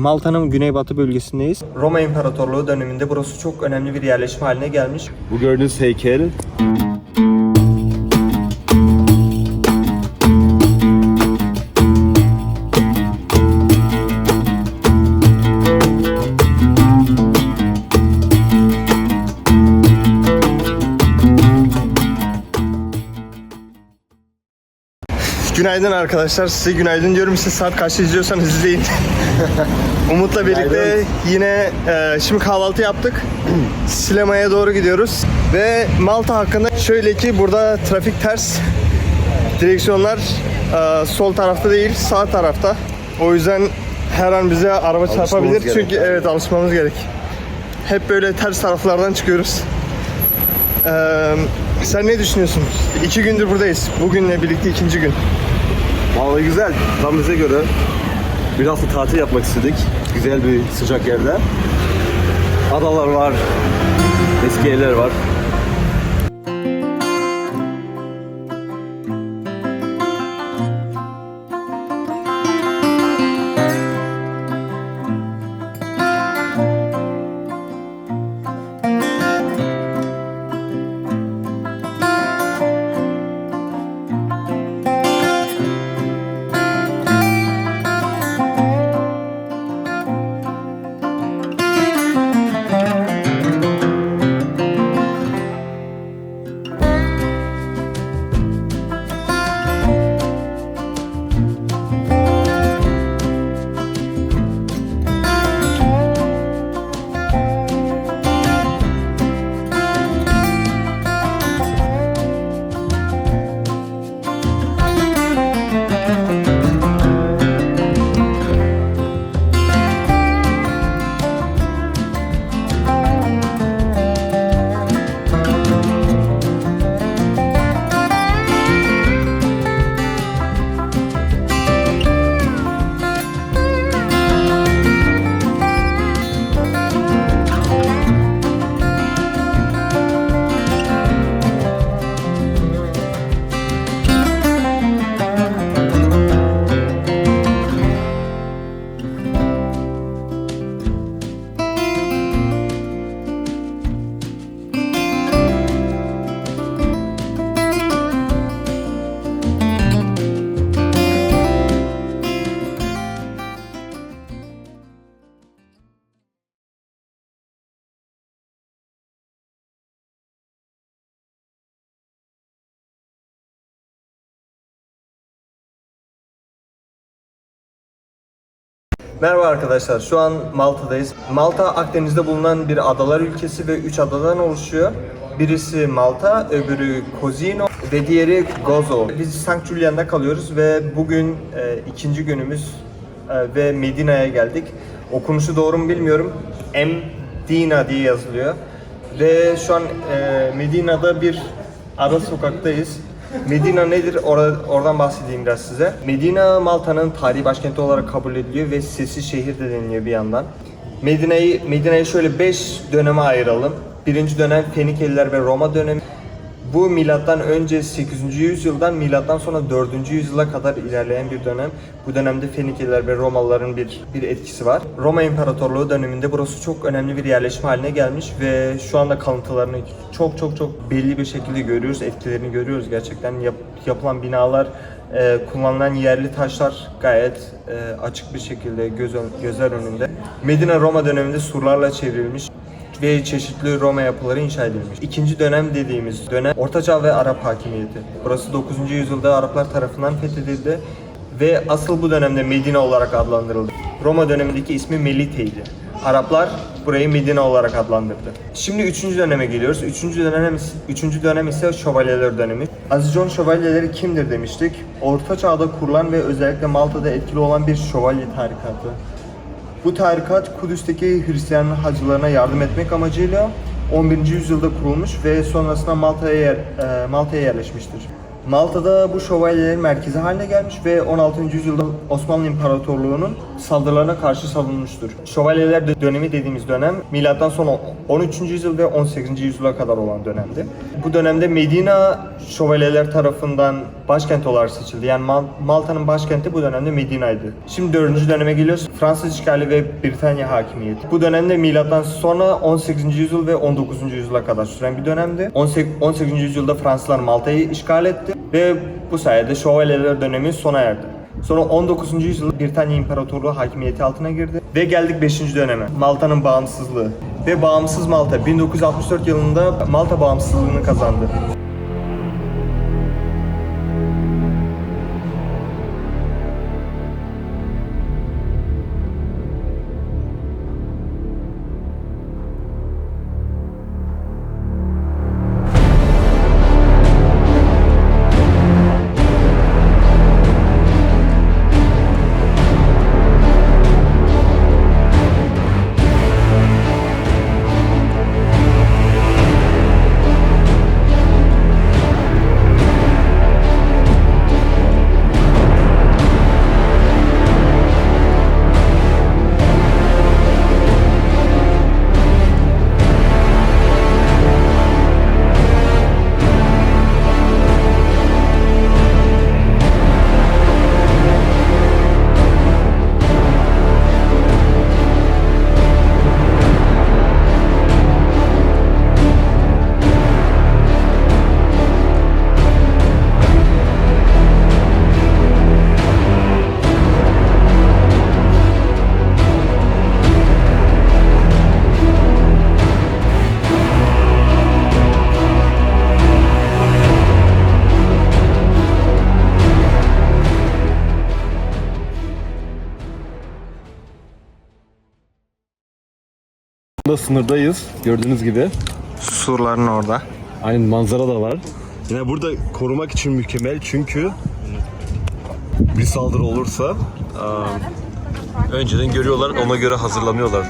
Malta'nın güneybatı bölgesindeyiz. Roma İmparatorluğu döneminde burası çok önemli bir yerleşim haline gelmiş. Bu gördüğünüz heykel Günaydın arkadaşlar. Size günaydın diyorum. Siz saat kaçta izliyorsanız izleyin. Umut'la birlikte yine e, şimdi kahvaltı yaptık. Silema'ya doğru gidiyoruz. Ve Malta hakkında şöyle ki burada trafik ters. Direksiyonlar e, sol tarafta değil sağ tarafta. O yüzden her an bize araba çarpabilir. gerek. Çünkü evet alışmamız gerek. Hep böyle ters taraflardan çıkıyoruz. Ee, sen ne düşünüyorsun? İki gündür buradayız. Bugünle birlikte ikinci gün. Vallahi güzel. Tam bize göre. Bir hafta tatil yapmak istedik. Güzel bir sıcak yerde. Adalar var. Eski evler var. Merhaba arkadaşlar. Şu an Malta'dayız. Malta Akdeniz'de bulunan bir adalar ülkesi ve 3 adadan oluşuyor. Birisi Malta, öbürü Cosino ve diğeri Gozo. Biz St. Julian'da kalıyoruz ve bugün e, ikinci günümüz e, ve Medina'ya geldik. Okunuşu doğru mu bilmiyorum. Medina diye yazılıyor. Ve şu an e, Medina'da bir ara sokaktayız. Medina nedir? Ora- oradan bahsedeyim biraz size. Medina Malta'nın tarihi başkenti olarak kabul ediliyor ve sessiz şehir de deniliyor bir yandan. Medine'yi Medine'yi şöyle 5 döneme ayıralım. Birinci dönem Fenikeliler ve Roma dönemi. Bu milattan önce 8. yüzyıldan milattan sonra 4. yüzyıla kadar ilerleyen bir dönem. Bu dönemde Fenikeliler ve Romalıların bir bir etkisi var. Roma İmparatorluğu döneminde burası çok önemli bir yerleşim haline gelmiş ve şu anda kalıntılarını çok çok çok belli bir şekilde görüyoruz. Etkilerini görüyoruz gerçekten. Yap- yapılan binalar, e, kullanılan yerli taşlar gayet e, açık bir şekilde göz gözler önünde. Medine Roma döneminde surlarla çevrilmiş ve çeşitli Roma yapıları inşa edilmiş. İkinci dönem dediğimiz dönem Orta Çağ ve Arap hakimiyeti. Burası 9. yüzyılda Araplar tarafından fethedildi ve asıl bu dönemde Medine olarak adlandırıldı. Roma dönemindeki ismi Melite'ydi. Araplar burayı Medine olarak adlandırdı. Şimdi 3. döneme geliyoruz. 3. dönem, 3. dönem ise Şövalyeler dönemi. Aziz John Şövalyeleri kimdir demiştik. Orta Çağ'da kurulan ve özellikle Malta'da etkili olan bir şövalye tarikatı. Bu tarikat Kudüs'teki Hristiyan hacılarına yardım etmek amacıyla 11. yüzyılda kurulmuş ve sonrasında Malta'ya e, Malta'ya yerleşmiştir. Malta'da bu şövalyelerin merkezi haline gelmiş ve 16. yüzyılda Osmanlı İmparatorluğu'nun saldırılarına karşı savunmuştur. Şövalyeler dö- dönemi dediğimiz dönem milattan sonra 13. yüzyıl ve 18. yüzyıla kadar olan dönemdi. Bu dönemde Medina şövalyeler tarafından başkent olarak seçildi. Yani Mal- Malta'nın başkenti bu dönemde Medina'ydı. Şimdi 4. döneme geliyoruz. Fransız işgali ve Britanya hakimiyeti. Bu dönemde milattan sonra 18. yüzyıl ve 19. yüzyıla kadar süren bir dönemdi. 18. 18. yüzyılda Fransızlar Malta'yı işgal etti ve bu sayede şövalyeler dönemi sona erdi. Sonra 19. yüzyılda Britanya İmparatorluğu hakimiyeti altına girdi ve geldik 5. döneme. Malta'nın bağımsızlığı ve bağımsız Malta 1964 yılında Malta bağımsızlığını kazandı. Burada sınırdayız gördüğünüz gibi. Surların orada. Aynen manzara da var. Yine burada korumak için mükemmel çünkü bir saldırı olursa aa, önceden görüyorlar ona göre hazırlanıyorlar.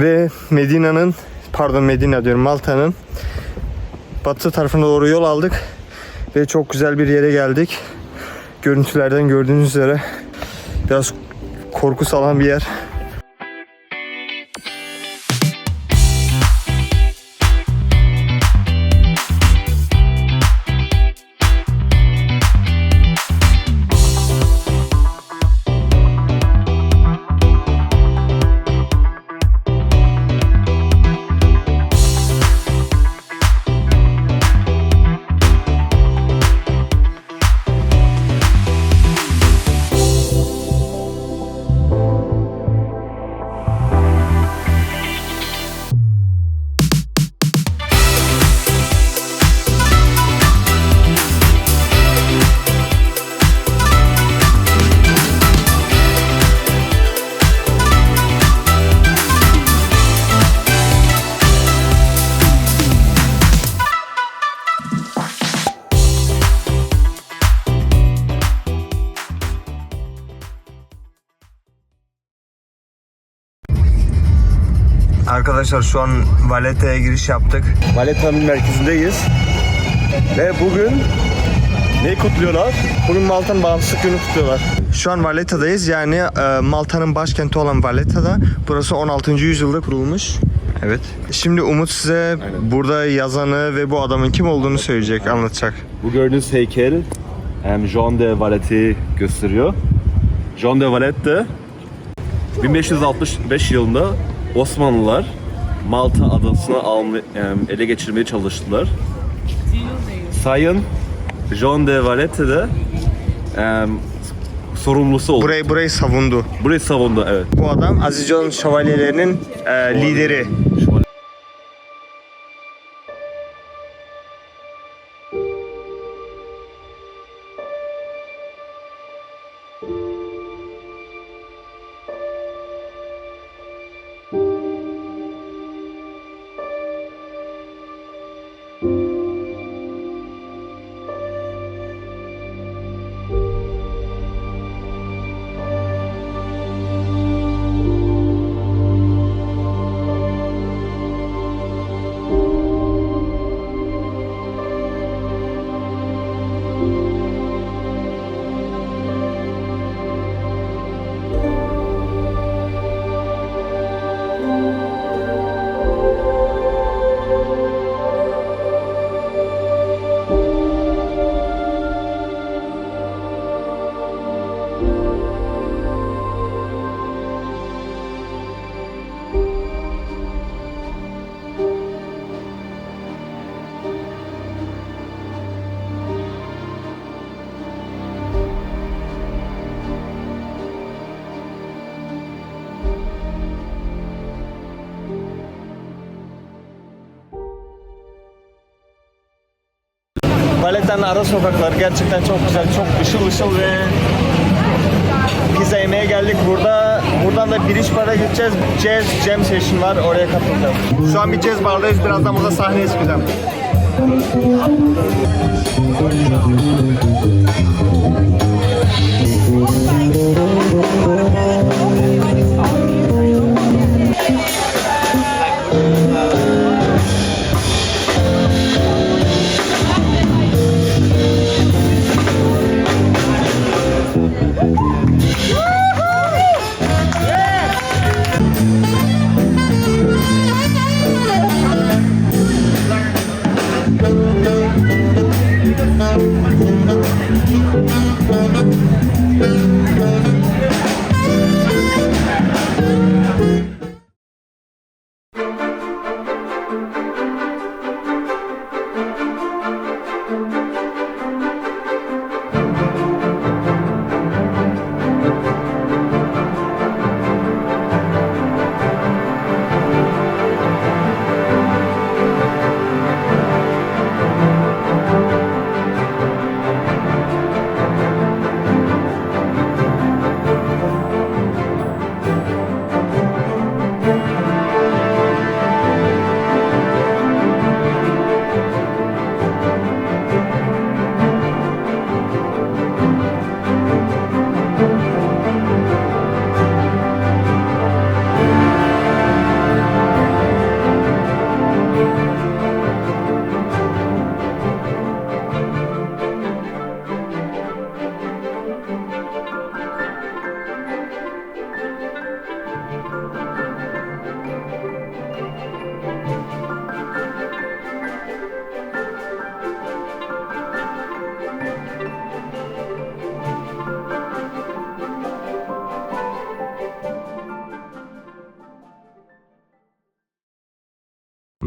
Ve Medina'nın, pardon Medina diyorum Malta'nın batı tarafına doğru yol aldık. Ve çok güzel bir yere geldik. Görüntülerden gördüğünüz üzere biraz korku salan bir yer. Arkadaşlar şu an Valletta'ya giriş yaptık. Valletta'nın merkezindeyiz. Ve bugün ne kutluyorlar? Bugün Malta'nın bağımsızlık günü kutluyorlar. Şu an Valletta'dayız yani e, Malta'nın başkenti olan Valletta'da. Burası 16. yüzyılda kurulmuş. Evet. Şimdi Umut size burada yazanı ve bu adamın kim olduğunu söyleyecek, anlatacak. Bu gördüğünüz heykel hem Jean de Valet'i gösteriyor. Jean de Valet de 1565 yılında Osmanlılar Malta adasını alma, ele geçirmeye çalıştılar. Sayın Jean de Valet de em, sorumlusu oldu. Burayı burayı savundu. Burayı savundu evet. Bu adam Aziz John şövalyelerinin e, lideri. Valletta'nın ara sokakları gerçekten çok güzel, çok ışıl ışıl ve pizza yemeye geldik. Burada buradan da biriş bara gideceğiz. Jazz Jam Session var. Oraya katılacağım. Şu an bir jazz bardayız. Birazdan burada sahneye çıkacağım.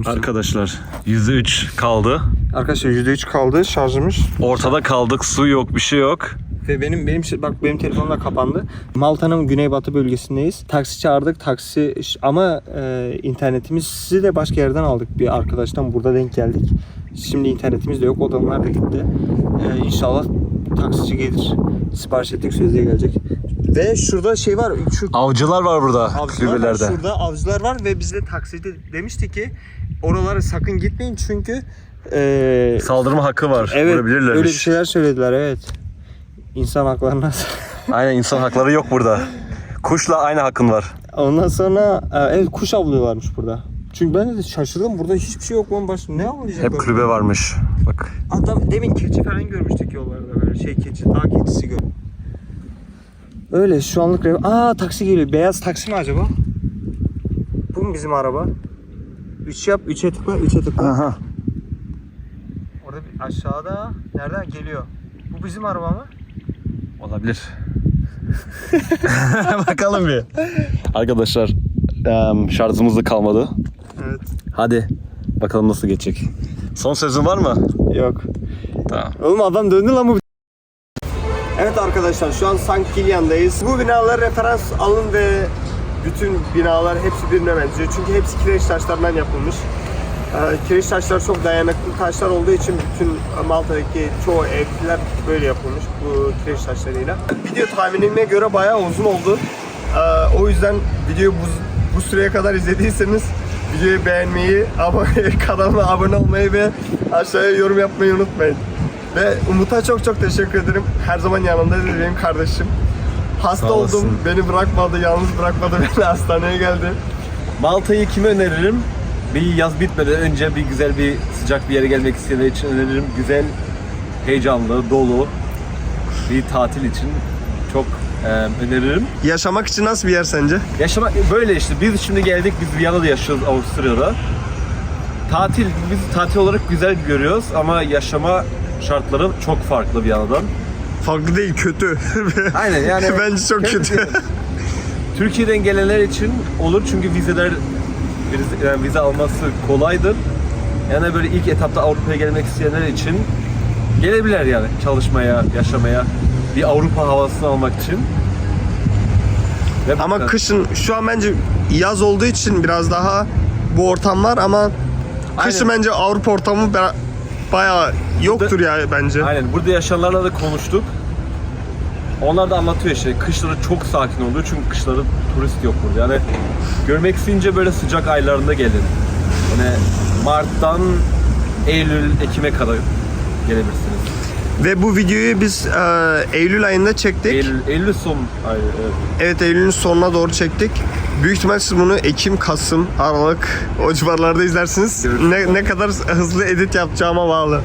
Arkadaşlar %3 kaldı. Arkadaşlar %3 kaldı şarjımız. Ortada kaldık. Su yok, bir şey yok. Ve benim benim bak benim telefonum da kapandı. Malta'nın güneybatı bölgesindeyiz. Taksi çağırdık. Taksi ama e, internetimizi de başka yerden aldık. Bir arkadaştan burada denk geldik. Şimdi internetimiz de yok. Odamlar da gitti. E, inşallah taksici gelir. Sipariş ettik sözde gelecek. Ve şurada şey var. Şu Avcılar var burada avcılar var. Şurada avcılar var ve bizde taksici demişti ki oralara sakın gitmeyin çünkü e, Saldırma hakkı var. evet öyle bir şeyler söylediler evet. İnsan haklarına Aynen insan hakları yok burada. Kuşla aynı hakkın var. Ondan sonra e, evet kuş avlıyorlarmış burada. Çünkü ben de şaşırdım burada hiçbir şey yok lan baş ne avlayacaklar? Hep kulübe varmış. Bak. Adam demin keçi falan görmüştük yollarda böyle şey keçi dağ keçisi gör. Öyle şu anlık Aa taksi geliyor. Beyaz taksi mi acaba? Bu mu bizim araba? 3 yap, 3'e tıkla, 3'e tıkla. Aha. Orada bir aşağıda nereden geliyor? Bu bizim araba mı? Olabilir. Bakalım bir. Arkadaşlar em, şarjımız da kalmadı. Evet. Hadi bakalım nasıl geçecek. Son sözün var mı? Yok. Tamam. Oğlum adam döndü lan bu. Evet arkadaşlar şu an Sankt Kilian'dayız. Bu binalar referans alın ve bütün binalar hepsi birbirine benziyor. Çünkü hepsi kireç taşlarından yapılmış. Ee, kireç taşlar çok dayanıklı taşlar olduğu için bütün Malta'daki çoğu evler böyle yapılmış bu kireç taşlarıyla. Video tahminime göre bayağı uzun oldu. Ee, o yüzden videoyu bu, bu süreye kadar izlediyseniz videoyu beğenmeyi, ama kanalıma abone olmayı ve aşağıya yorum yapmayı unutmayın. Ve Umut'a çok çok teşekkür ederim. Her zaman yanımdaydı benim kardeşim. Hasta Sağ oldum, beni bırakmadı, yalnız bırakmadı, beni hastaneye geldi. Malta'yı kime öneririm? Bir yaz bitmeden önce bir güzel bir sıcak bir yere gelmek isteyenler için öneririm. Güzel, heyecanlı, dolu bir tatil için çok em, öneririm. Yaşamak için nasıl bir yer sence? Yaşama böyle işte biz şimdi geldik biz Viyana'da yaşıyoruz Avusturya'da. Tatil biz tatil olarak güzel görüyoruz ama yaşama şartları çok farklı Viyana'dan. Farklı değil, kötü. Aynen yani Bence çok kötü. değil. Türkiye'den gelenler için olur çünkü vizeler vize, yani vize alması kolaydır. Yani böyle ilk etapta Avrupa'ya gelmek isteyenler için gelebilirler yani çalışmaya, yaşamaya, bir Avrupa havasını almak için. Ve ama kadar. kışın, şu an bence yaz olduğu için biraz daha bu ortam var ama kışın Aynen. bence Avrupa ortamı bayağı yoktur ya bence. Aynen burada yaşayanlarla da konuştuk. Onlar da anlatıyor işte kışları çok sakin oluyor çünkü kışları turist yok burada. Yani görmek isteyince böyle sıcak aylarında gelin. Yani Mart'tan Eylül, Ekim'e kadar gelebilirsiniz. Ve bu videoyu biz e, Eylül ayında çektik. Eylül, Eylül son ay evet. Evet Eylül'ün sonuna doğru çektik. Büyük ihtimal siz bunu Ekim, Kasım, Aralık o civarlarda izlersiniz. Ne, ne kadar hızlı edit yapacağıma bağlı.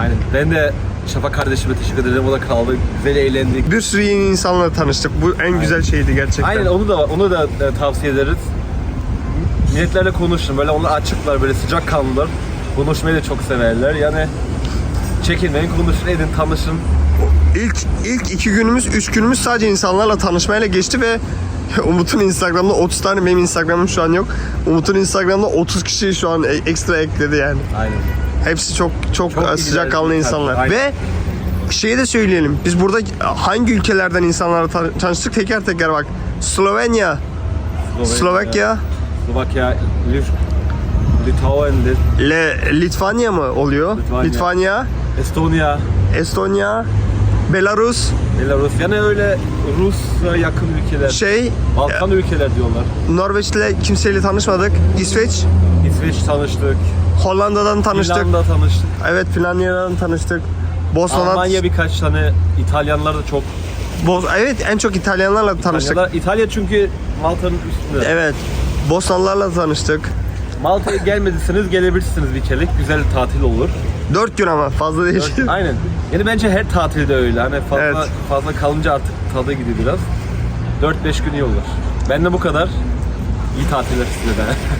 Aynen. Ben de Şafak kardeşime teşekkür ederim. O da kaldı. Güzel eğlendik. Bir sürü yeni insanla tanıştık. Bu en güzel şeydi gerçekten. Aynen onu da onu da e, tavsiye ederiz. Milletlerle konuşun. Böyle onlar açıklar, böyle sıcak kanlılar. Konuşmayı da çok severler. Yani çekinmeyin, konuşun, edin, tanışın. İlk ilk iki günümüz, üç günümüz sadece insanlarla tanışmayla geçti ve Umut'un Instagram'da 30 tane benim Instagram'ım şu an yok. Umut'un Instagram'da 30 kişi şu an e- ekstra ekledi yani. Aynen. Hepsi çok çok, Çok sıcakkanlı insanlar. Aynen. Ve şeyi de söyleyelim. Biz burada hangi ülkelerden insanlarla tan- tanıştık teker teker bak. Slovenya, Slovakya, Slovakya, Lit- Lithuania, Le, Litvanya mı oluyor? Litvanya. Litvanya, Estonya, Estonya, Belarus, Belarus. Yani öyle Rus'a yakın ülkeler. şey, Balkan ülkeler diyorlar. Norveç'le kimseyle tanışmadık. İsveç, İsveç tanıştık. Hollanda'dan tanıştık. Finlandiya tanıştık. Evet, Finlandiya'dan tanıştık. Bosna, Almanya birkaç tane İtalyanlar da çok. Bos evet en çok İtalyanlarla tanıştık. İtalyanlar, İtalya çünkü Malta'nın üstünde. Evet. Bosnalılarla tanıştık. Malta'ya gelmediyseniz gelebilirsiniz bir kerelik. Güzel tatil olur. Dört gün ama fazla değil. Aynen. Yani bence her tatilde öyle. Hani fazla Evet. fazla kalınca artık tadı gidiyor biraz. 4-5 gün iyi olur. Benden bu kadar. İyi tatiller size de.